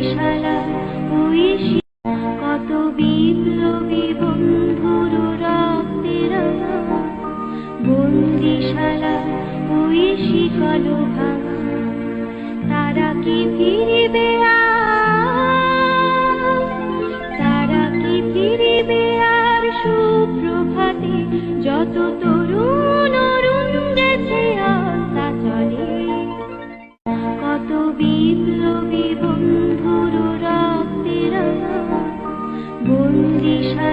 বন্দিশালা ওই কত বিপ্লবী বন্ধুর রক্তের বন্দিশালা ওই শিকল ভাঙা আর? সুপ্রভাতে? যত তরুণ অরুণ চলে। কত রক্তের বন্দিশালা ওই শি-